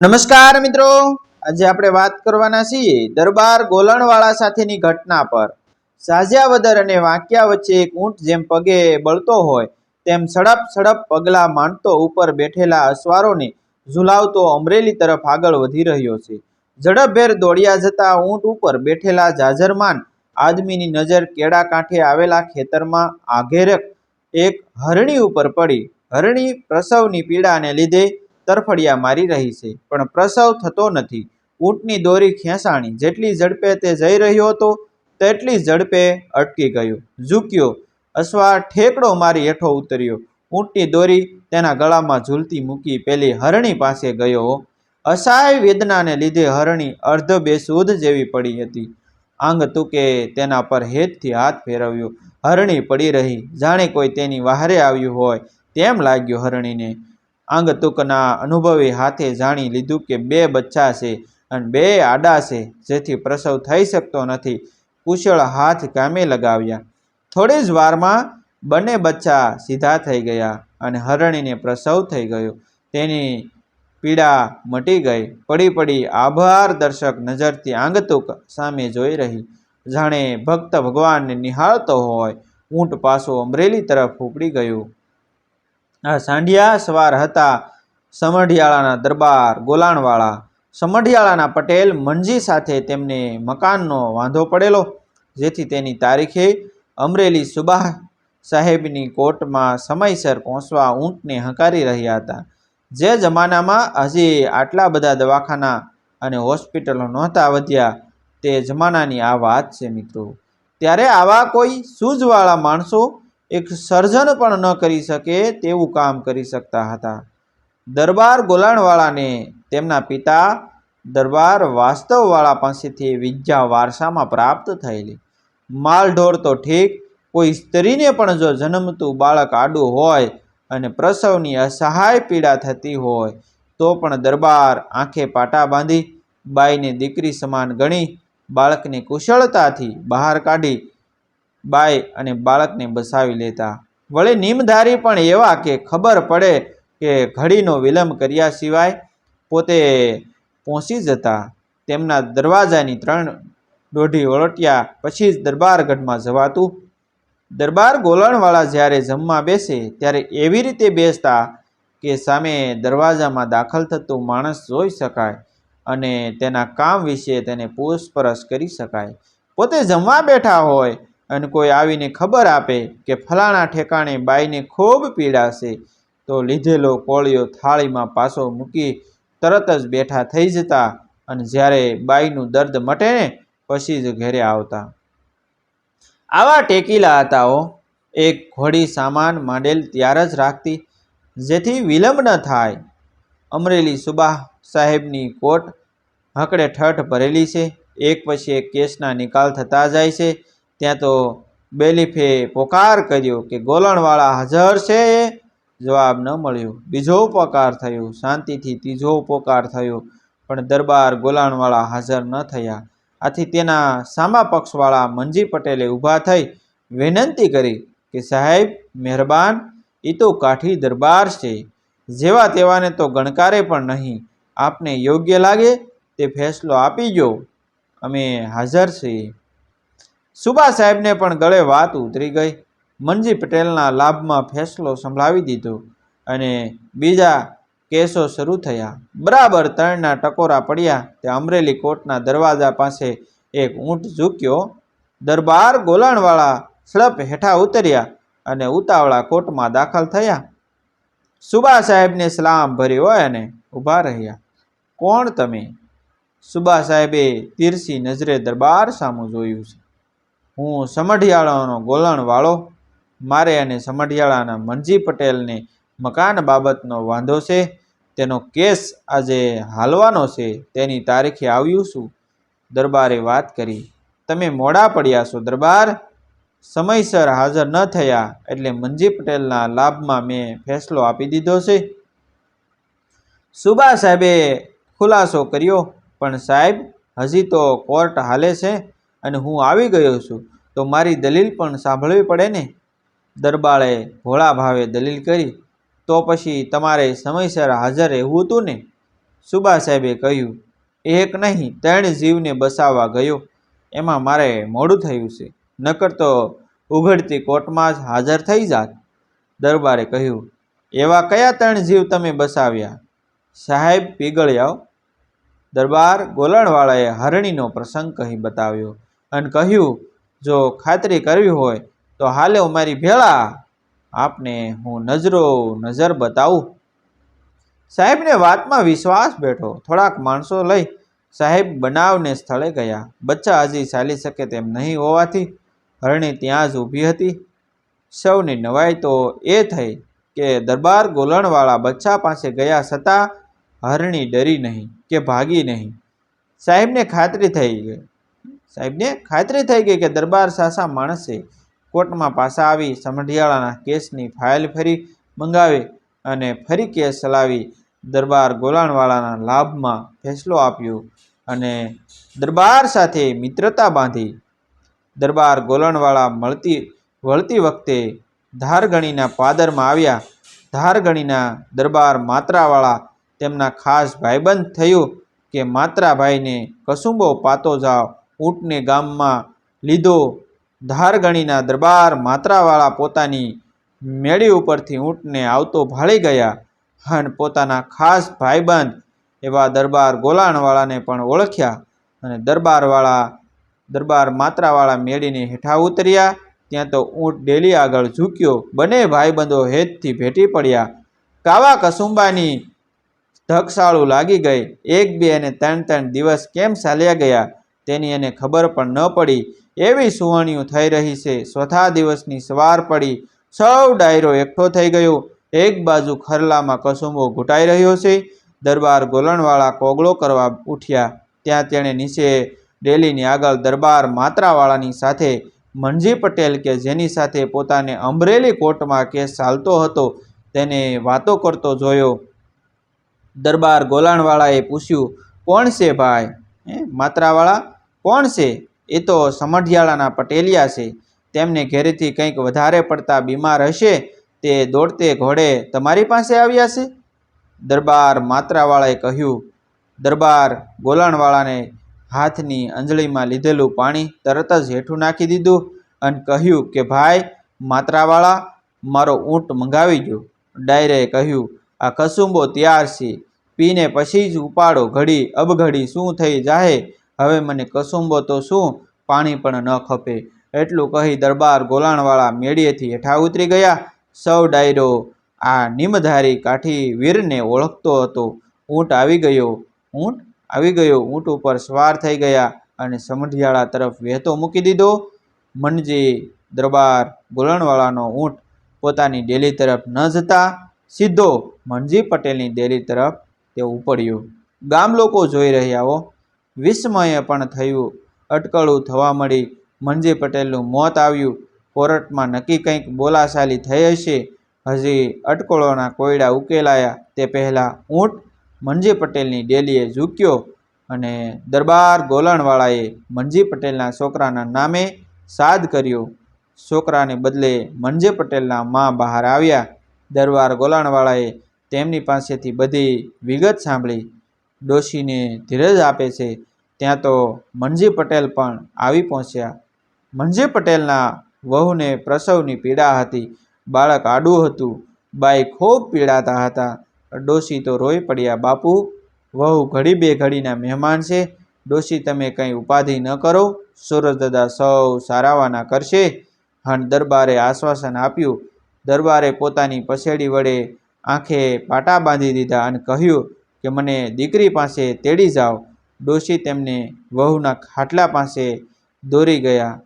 નમસ્કાર મિત્રો. આજે આપણે વાત કરવાના છીએ દરબાર ગોલણવાળા સાથેની ઘટના પર. સાજ્યાવદર અને વાંક્યા વચ્ચે એક ઊંટ જેમ પગે બળતો હોય, તેમ સડપ સડપ પગલા માંડતો ઉપર બેઠેલા અસવારોને ઝુલાવતો અમરેલી તરફ આગળ વધી રહ્યો છે. ઝડપભેર દોડ્યા જતા ઊંટ ઉપર બેઠેલા જાજરમાન આદમીની નજર કેળા કાંઠે આવેલા ખેતરમાં આઘેરક એક હરણી ઉપર પડી. હરણી પ્રસવની પીડાને લીધે તરફડિયા મારી રહી છે, પણ પ્રસવ થતો નથી. ઊંટની દોરી ખેંચાણી, જેટલી ઝડપે તે જઈ રહ્યો હતો, તેટલી ઝડપે અટકી ગયો. ઝૂક્યો અસવાર ઠેકડો મારી હેઠો ઉતર્યો. ઊંટની દોરી તેના ગળામાં ઝૂલતી મૂકી પેલી હરણી પાસે ગયો. અસહાય વેદનાને લીધે હરણી અર્ધ બેસુધ જેવી પડી હતી. આંગ તુકે તેના પર હેતથી હાથ ફેરવ્યો. હરણી પડી રહી. જાણે કોઈ તેની વહારે આવ્યું હોય. તેમ લાગ્યું હરણીને. આંગતુકના અનુભવી હાથે જાણી લીધું કે બે બચ્ચા છે અને બે આડા છે, જેથી પ્રસવ થઈ શકતો નથી. કુશળ હાથ કામે લગાવ્યા. થોડી જ વારમાં બંને બચ્ચા સીધા થઈ ગયા અને હરણીને પ્રસવ થઈ ગયો. તેની પીડા મટી ગઈ. પડી પડી આભાર દર્શક નજરથી આંગતુક સામે જોઈ રહી. જાણે ભક્ત ભગવાનને નિહાળતો હોય, ઊંટ પાછો અમરેલી તરફ ઉપડી ગયું. સાંઢિયા સવાર હતા સમઢિયાળાના દરબાર ગોલાણવાળા. સમઢિયાળાના પટેલ મનજી સાથે તેમને મકાનનો વાંધો પડેલો, જેથી તેની તારીખે અમરેલી સુબાહ સાહેબની કોર્ટમાં સમયસર પહોંચવા ઊંટને હંકારી રહ્યા હતા. જે જમાનામાં હજી આટલા બધા દવાખાના અને હોસ્પિટલો નહોતા વધ્યા, તે જમાનાની આ વાત છે મિત્રો. ત્યારે આવા કોઈ સૂઝવાળા માણસો એક સર્જન પણ ન કરી શકે તેવું કામ કરી શકતા હતા. દરબાર ગોલાણવાળાને તેમના પિતા દરબાર વાસ્તવવાળા પાસેથી વિદ્યા વારસામાં પ્રાપ્ત થયેલી. માલઢોર તો ઠીક, કોઈ સ્ત્રીને પણ જો જન્મતું બાળક આડું હોય અને પ્રસવની અસહાય પીડા થતી હોય, તો પણ દરબાર આંખે પાટા બાંધી, બાઈને દીકરી સમાન ગણી, બાળકને કુશળતાથી બહાર કાઢી બાઈ અને બાળકને બસાવી લેતા. વળી નિમધારી પણ એવા કે ખબર પડે કે ઘડીનો વિલંબ કર્યા સિવાય પોતે પહોંચી જતા. તેમના દરવાજાની ત્રણ દોઢી ઓળટ્યા પછી જ દરબારગઢમાં જવાતું. દરબાર ગોલણવાળા જ્યારે જમવા બેસે ત્યારે એવી રીતે બેસતા કે સામે દરવાજામાં દાખલ થતું માણસ જોઈ શકાય અને તેના કામ વિશે તેને પૂછપરછ કરી શકાય. પોતે જમવા બેઠા હોય અને કોઈ આવીને ખબર આપે કે ફલાણા ઠેકાણે બાઈને ખૂબ પીડાશે તો લીધેલો કોળિયો થાળીમાં પાછો મૂકી તરત જ બેઠા થઈ જતા અને જ્યારે બાઈનું દર્દ મટે ને પછી જ ઘરે આવતા. આવા ટેકીલા હતાઓ એક ઘોડી સામાન માંડેલ ત્યાર જ રાખતી, જેથી વિલંબ ન થાય. અમરેલી સુબાહ સાહેબની કોર્ટ હકડે ઠઠ ભરેલી છે. એક પછી એક કેસના નિકાલ થતા જાય છે. ત્યાં તો બેલીફે પોકાર કર્યો કે ગોલણવાળા હાજર છે. જવાબ ન મળ્યો. બીજો પોકાર થયો. શાંતિથી ત્રીજો પોકાર થયો. પણ દરબાર ગોલાણવાળા હાજર ન થયા. આથી તેના સામા પક્ષવાળા મંજી પટેલે ઊભા થઈ વિનંતી કરી કે સાહેબ, મહેરબાન એ તો કાઠી દરબાર છે. જેવા તેવાને તો ગણકારે પણ નહીં. આપને યોગ્ય લાગે તે ફેસલો આપી જો અમે હાજર છીએ. સુબા સાહેબને પણ ગળે વાત ઉતરી ગઈ. મનજી પટેલના લાભમાં ફેસલો સંભળાવી દીધો અને બીજા કેસો શરૂ થયા. બરાબર ત્રણના ટકોરા પડ્યા તે અમરેલી કોર્ટના દરવાજા પાસે એક ઊંટ ઝૂક્યો. દરબાર ગોલાણવાળા સડપ હેઠા ઉતર્યા અને ઉતાવળા કોર્ટમાં દાખલ થયા. સુબા સાહેબને સલામ ભર્યો અને ઊભા રહ્યા. કોણ તમે? સુબા સાહેબે તીરસી નજરે દરબાર સામું જોયું છે. હું સમઢિયાળાનો ગોલણવાળો મારે અને સમઢિયાળાના મનજી પટેલને મકાન બાબતનો વાંધો છે, તેનો કેસ આજે હાલવાનો છે, તેની તારીખે આવ્યું છું. દરબારે વાત કરી. તમે મોડા પડ્યા છો, દરબાર. સમયસર હાજર ન થયા એટલે મનજી પટેલના લાભમાં મેં ફેસલો આપી દીધો છે. સુબા સાહેબે ખુલાસો કર્યો, પણ સાહેબ, હજી તો કોર્ટ હાલે છે. અને હું આવી ગયો છું, તો મારી દલીલ પણ સાંભળવી પડે ને? દરબારે ભોળા ભાવે દલીલ કરી, તો પછી તમારે સમયસર હાજર રહેવું હતું ને? સુબા સાહેબે કહ્યું, એક નહીં, ત્રણ જીવને બસાવવા ગયો. એમાં મારે મોડું થયું છે. નકર તો ઉઘડતી કોર્ટમાં જ હાજર થઈ જાત. દરબારે કહ્યું, એવા કયા ત્રણ જીવ તમે બસાવ્યા? સાહેબ, પીગળ્યાઓ? દરબાર ગોલણવાળાએ હરણીનો પ્રસંગ કહી બતાવ્યો અને કહ્યું, જો ખાતરી કરવી હોય, તો હાલે મારી ભેળા. આપને હું નજરો નજર બતાવું. સાહેબને વાતમાં વિશ્વાસ બેઠો. થોડાક માણસો લઈ સાહેબ બનાવને સ્થળે ગયા. બચ્ચા હજી ચાલી શકે તેમ નહીં હોવાથી હરણી ત્યાં જ ઊભી હતી. સૌની નવાઈ તો એ થઈ કે દરબાર ગોલણવાળા બચ્ચા પાસે ગયા છતાં હરણી ડરી નહીં કે ભાગી નહીં. સાહેબને ખાતરી થઈ ગઈ. સાહેબને ખાતરી થઈ ગઈ કે દરબાર સાસા માણસે કોર્ટમાં પાછા આવી સમઢિયાળાના કેસની ફાઇલ ફરી મંગાવી અને ફરી કેસ ચલાવી દરબાર ગોલાણવાળાના લાભમાં ફેસલો આપ્યો અને દરબાર સાથે મિત્રતા બાંધી. દરબાર ગોલણવાળા મળતી વળતી વખતે ધારગણીના પાદરમાં આવ્યા. ધારગણીના દરબાર માત્રાવાળા તેમના ખાસ ભાઈબંધ થયું કે માત્રાભાઈને કસુંબો પાતો જાવ ઊંટને ગામમાં લીધો. ધારગણીના દરબાર માત્રાવાળા પોતાની મેળી ઉપરથી ઊંટને આવતો ભાળી ગયા. અને પોતાના ખાસ ભાઈબંધ એવા દરબાર ગોલાણવાળાને પણ ઓળખ્યા અને દરબારવાળા, દરબાર માત્રાવાળા મેળીને હેઠા ઉતર્યા. ત્યાં તો ઊંટ ડેલી આગળ ઝૂક્યો. બંને ભાઈબંધો હેતથી ભેટી પડ્યા. કાવા કસુંબાની ધકસાળું લાગી ગઈ. એક બે અને ત્રણ ત્રણ દિવસ કેમ ચાલ્યા ગયા? તેની એને ખબર પણ ન પડી. એવી સુવાણીઓ થઈ રહી છે. ચોથા દિવસની સવાર પડી. સૌ ડાયરો એકઠો થઈ ગયો. એક બાજુ ખરલામાં કસુંબો ઘૂંટાઈ રહ્યો છે. દરબાર ગોલણવાળા કોગળો કરવા ઉઠ્યા. ત્યાં તેણે નીચે ડેલીની આગળ દરબાર માત્રાવાળાની સાથે મનજી પટેલ કે જેની સાથે પોતાને અમરેલી કોર્ટમાં કેસ ચાલતો હતો તેને વાતો કરતો જોયો. દરબાર ગોલાણવાળાએ પૂછ્યું, કોણ છે ભાઈ? માત્રાવાળા? કોણ છે? એ તો સમઢિયાળાના પટેલિયા છે. તેમને ઘેરેથી કંઈક વધારે પડતા બીમાર હશે તે દોડતે ઘોડે તમારી પાસે આવ્યા છે? દરબાર માત્રાવાળાએ કહ્યું, દરબાર ગોલાણવાળાને હાથની અંજળીમાં લીધેલું પાણી તરત જ હેઠું નાખી દીધું અને કહ્યું કે, ભાઈ, માત્રાવાળા, મારો ઊંટ મંગાવી ગયો ડાયરે કહ્યું, આ કસુંબો તૈયાર છે. પીને પછી જ ઉપાડો. ઘડી અબઘડી શું થઈ જાહે હવે મને કસુંબો તો શું? પાણી પણ ન ખપે. એટલું કહી દરબાર ગોલાણવાળા મેળીએથી હેઠા ઉતરી ગયા. સૌ ડાયરો આ નિમધારી કાઠી વીરને ઓળખતો હતો. ઊંટ આવી ગયો. ઊંટ આવી ગયો. ઊંટ ઉપર સવાર થઈ ગયા અને સમઢિયાળા તરફ વહેતો મૂકી દીધો. મનજી દરબાર ગોલણવાળાનો ઊંટ પોતાની ડેલી તરફ ન જતા સીધો મનજી પટેલની ડેરી તરફ તે ઉપડ્યો. ગામ લોકો જોઈ રહ્યા હો. વિસ્મય પણ થયું. અટકળું થવા મળી. મનજી પટેલનું મોત આવ્યું. કોર્ટમાં નક્કી કંઈક બોલાશાલી થઈ હશે. હજી અટકળોના કોયડા ઉકેલાયા તે પહેલાં ઊંટ મનજી પટેલની ડેલીએ ઝૂક્યો અને દરબાર ગોલણવાળાએ મનજી પટેલના છોકરાના નામે સાદ કર્યો. છોકરાને બદલે મનજી પટેલના મા બહાર આવ્યા. દરબાર ગોલાણવાળાએ તેમની પાસેથી બધી વિગત સાંભળી. ડોશીને ધીરજ આપે છે. ત્યાં તો મનજી પટેલ પણ આવી પહોંચ્યા. મનજી પટેલના વહુને પ્રસવની પીડા હતી. બાળક આડું હતું. બાઈ ખૂબ પીડાતા હતા. ડોશી તો રોઈ પડ્યા, બાપુ, વહુ ઘડી બે ઘડીના મહેમાન છે. ડોશી, તમે કંઈ ઉપાધિ ન કરો. સૂરજદાદા સૌ સારાવાના કરશે. હણ દરબારે આશ્વાસન આપ્યું. દરબારે પોતાની પસેડી વડે આંખે પાટા બાંધી દીધા અને કહ્યું કે મને દીકરી પાસે તેડી જાઓ. ડોશી તેમને વહુના ખાટલા પાસે દોરી ગયા.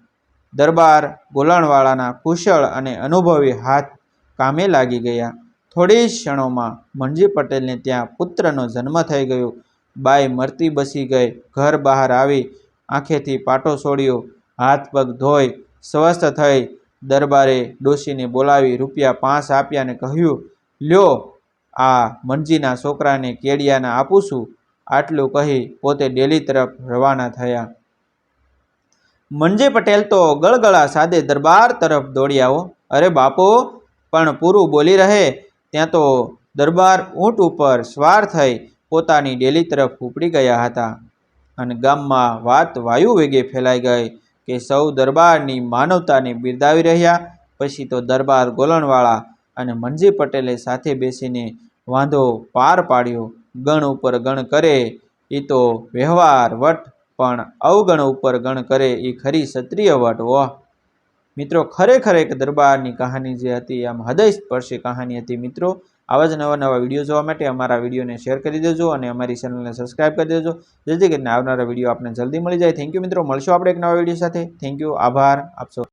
દરબાર ગોલાણવાળાના કુશળ અને અનુભવી હાથ કામે લાગી ગયા. થોડી જ ક્ષણોમાં મનજી પટેલને ત્યાં પુત્રનો જન્મ થઈ ગયો. બાઈ મરતી બસી ગઈ. ઘર બહાર આવી આંખેથી પાટો છોડ્યો. હાથ પગ ધોઈ સ્વસ્થ થઈ દરબારે ડોશીને બોલાવી રૂપિયા પાંચ આપ્યા અને કહ્યું, લ્યો આ મનજીના છોકરાને કેડિયાના આપું છું આટલું કહી પોતે ડેલી તરફ રવાના થયા. મનજી પટેલ તો ગળગળા સાદે દરબાર તરફ દોડી આવો અરે બાપો, પણ પૂરું બોલી રહે, ત્યાં તો દરબાર ઊંટ ઉપર સવાર થઈ પોતાની ડેલી તરફ ઉપડી ગયા હતા. અને ગામમાં વાત વાયુ વેગે ફેલાઈ ગઈ કે સૌ દરબારની માનવતાને બિરદાવી રહ્યા, પછી તો દરબાર ગોલણવાળા અને મનજી પટેલે સાથે બેસીને વાંધો પાર પાડ્યો. ગણ ઉપર ગણ કરે એ તો વ્યવહાર વટ, પણ અવગણ ઉપર ગણ કરે એ ખરી ક્ષત્રિય વટ, ઓહ. મિત્રો, ખરેખર એક દરબારની કહાની જે હતી, આમ હૃદય સ્પર્શી કહાની હતી, મિત્રો. આવા જ નવા નવા વીડિયો જોવા માટે અમારા વિડીયોને શેર કરી દેજો અને અમારી ચેનલને સબસ્ક્રાઈબ કરી દેજો. જેથી કરીને આવનારા વીડિયો આપને જલ્દી મળી જાય. થેન્ક યુ, મિત્રો. મળશું આપણે એક નવા વીડિયો સાથે. Thank you. આભાર. આપશો